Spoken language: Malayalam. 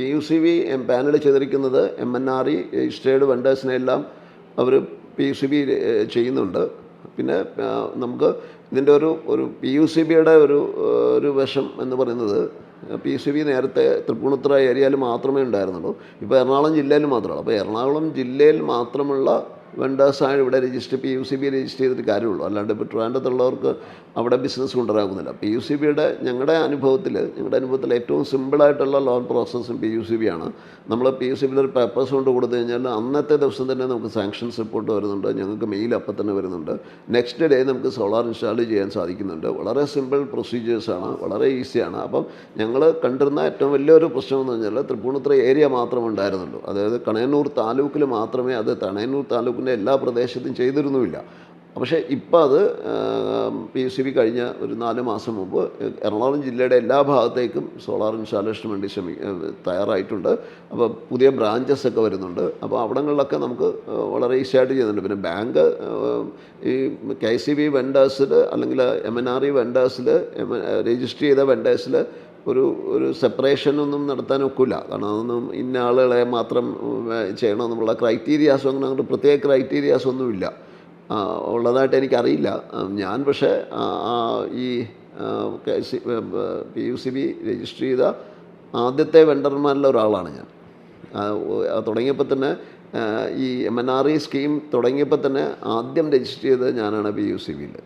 P U C V panel ചെയ്തിരിക്കുന്നത് M N R E registered വെണ്ടേഴ്സിനെ എല്ലാം അവർ പി യു സി ബി ചെയ്യുന്നുണ്ട്. പിന്നെ നമുക്ക് ഇതിന്റെ ഒരു ഒരു പി യു സി ബിയുടെ ഒരു ഒരു വശം എന്ന് പറയുന്നത് പി സി ബി നേരത്തെ തൃപ്പൂണിത്തുറ ഏരിയയിൽ മാത്രമേ ഉണ്ടായിരുന്നുള്ളൂ. ഇപ്പോൾ എറണാകുളം ജില്ലയിൽ മാത്രമാണ് അപ്പോൾ എറണാകുളം ജില്ലയിൽ മാത്രമുള്ള വെണ്ടേഴ്സാണ് ഇവിടെ register P U C B register ചെയ്തിട്ട് കാര്യമുള്ളൂ. അല്ലാണ്ട് ഇപ്പോൾ ട്രാൻഡത്തുള്ളവർക്ക് അവിടെ ബിസിനസ് കൊണ്ടുവരാകുന്നില്ല പി യു സി ബിയുടെ ഞങ്ങളുടെ അനുഭവത്തിൽ ഞങ്ങളുടെ അനുഭവത്തിൽ ഏറ്റവും സിമ്പിളായിട്ടുള്ള ലോൺ പ്രോസസ്സും പി യു സി ബി ആണ് നമ്മൾ പി യു സി ബിയിൽ ഒരു പേപ്പേഴ്സ് കൊണ്ട് കൊടുത്തു കഴിഞ്ഞാൽ അന്നത്തെ ദിവസം തന്നെ നമുക്ക് സാങ്ഷൻസ് റിപ്പോർട്ട് വരുന്നുണ്ട് ഞങ്ങൾക്ക് മെയിൽ അപ്പം തന്നെ വരുന്നുണ്ട്. നെക്സ്റ്റ് ഡേ നമുക്ക് സോളാർ ഇൻസ്റ്റാൾ ചെയ്യാൻ സാധിക്കുന്നുണ്ട്. വളരെ സിമ്പിൾ പ്രൊസീജിയേഴ്സാണ് വളരെ ഈസിയാണ്. അപ്പം ഞങ്ങൾ കണ്ടിരുന്ന ഏറ്റവും വലിയൊരു പ്രശ്നം എന്ന് പറഞ്ഞാൽ തൃപ്പൂണിത്തുറ ഏരിയ മാത്രമേ ഉണ്ടായിരുന്നുള്ളൂ. അതായത് കണയന്നൂർ താലൂക്കിൽ മാത്രമേ അത് കണയന്നൂർ താലൂക്കിന്റെ എല്ലാ പ്രദേശത്തും ചെയ്തിരുന്നുമില്ല. പക്ഷേ ഇപ്പോൾ അത് പി സി ബി കഴിഞ്ഞ ഒരു നാല് മാസം മുമ്പ് എറണാകുളം ജില്ലയുടെ എല്ലാ ഭാഗത്തേക്കും സോളാർ ഇൻസ്റ്റാളേഷന് വേണ്ടി ശ്രമി തയ്യാറായിട്ടുണ്ട്. അപ്പോൾ പുതിയ ബ്രാഞ്ചസ് ഒക്കെ വരുന്നുണ്ട്. അപ്പോൾ അവിടങ്ങളിലൊക്കെ നമുക്ക് വളരെ ഈസി ആയിട്ട് ചെയ്യുന്നുണ്ട്. പിന്നെ ബാങ്ക് ഈ കെ സി ബി വെൻഡേഴ്സിൽ അല്ലെങ്കിൽ എം എൻ ആർ ഇ വെൻഡേഴ്സിൽ രജിസ്റ്റർ ചെയ്ത വെൻഡേഴ്സിൽ ഒരു ഒരു സെപ്പറേഷനൊന്നും നടത്താൻ ഒക്കില്ല. കാരണം അതൊന്നും ഇന്ന ആളുകളെ മാത്രം ചെയ്യണം എന്നുള്ള ക്രൈറ്റീരിയാസും അങ്ങനെ അങ്ങോട്ട് പ്രത്യേക ക്രൈറ്റീരിയാസ് ഒന്നുമില്ല. ഉള്ളതായിട്ട് എനിക്കറിയില്ല. ഞാൻ പക്ഷേ ഈ P U C B register ചെയ്ത ആദ്യത്തെ വെണ്ടർമാരിലെ ഒരാളാണ് ഞാൻ. തുടങ്ങിയപ്പോൾ തന്നെ ഈ M N R E scheme തുടങ്ങിയപ്പോൾ തന്നെ ആദ്യം രജിസ്റ്റർ ചെയ്തത് ഞാനാണ് പി യു സി ബിയിൽ